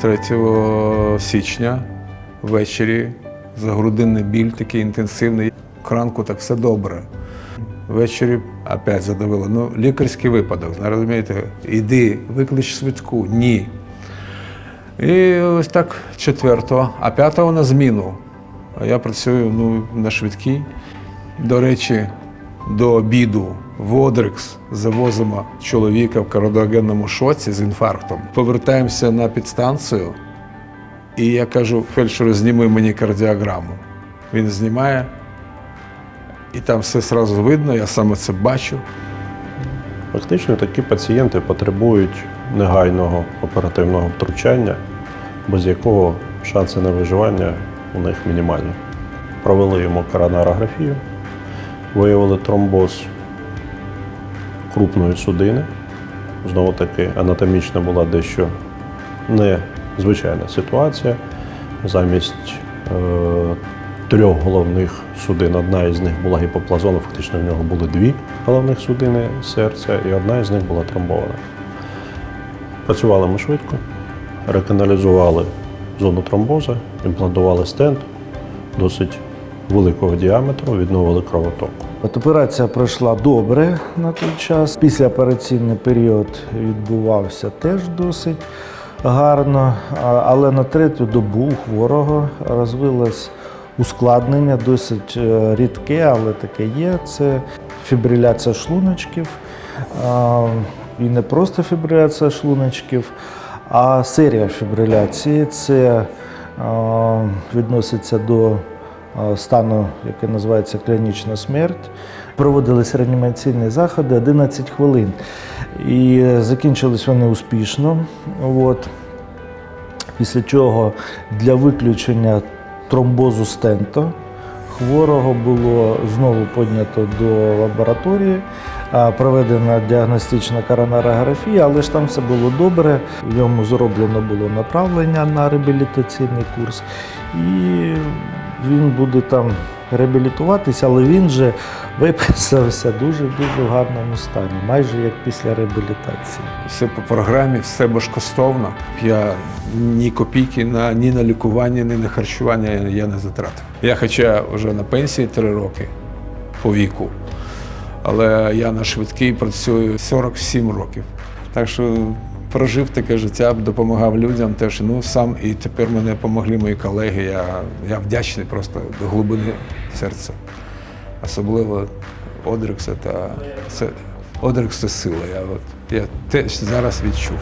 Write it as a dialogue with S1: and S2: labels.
S1: 3 січня ввечері загрудинний біль такий інтенсивний. Кранку так все добре. Ввечері опять задавило. Ну, лікарський випадок, розумієте, іди, виклич швидку. Ні. І ось так четвертого, а п'ятого на зміну. А я працюю ну, на швидкій. До речі, до обіду в Одрикс завозимо чоловіка в кардіогенному шоці з інфарктом. Повертаємося на підстанцію, і я кажу, фельдшеру, зніми мені кардіограму. Він знімає, і там все одразу видно, я саме це бачу.
S2: Фактично такі пацієнти потребують негайного оперативного втручання, без якого шанси на виживання у них мінімальні. Провели йому коронарографію, виявили тромбоз крупної судини. Знову таки, анатомічна була дещо незвичайна ситуація. Замість е, трьох головних судин, одна із них була гіпоплазона, фактично в нього були дві головних судини серця, і одна із них була тромбована. Працювали ми швидко, реканалізували зону тромбоза, імплантували стенд досить великого діаметру, відновили кровоток.
S3: От операція пройшла добре на той час. Післяопераційний період відбувався теж досить гарно, але на третю добу у хворого розвилось ускладнення, досить е, рідке, але таке є. Це фібриляція шлуночків. І не просто фібриляція шлуночків, а серія фібриляції. Це відноситься до стану, який називається клінічна смерть. Проводились реанімаційні заходи 11 хвилин. І закінчились вони успішно. От. Після чого для виключення тромбозу стенто хворого було знову піднято до лабораторії, проведена діагностична коронарографія, але ж там все було добре. Йому зроблено було направлення на реабілітаційний курс, і він буде там реабілітуватися, але він же виписався дуже дуже в гарному стані, майже як після реабілітації.
S1: Все по програмі, все безкоштовно. Я ні копійки на, ні на лікування, ні на харчування я не затратив. Я хоча вже на пенсії три роки по віку, але я на швидкій працюю 47 років. Так що прожив таке життя, допомагав людям теж. Ну сам і тепер мене допомогли мої колеги. Я, я вдячний просто до глибини серця. Особливо Одрикса та це Одрикс це сила. Я, от, я теж зараз відчув.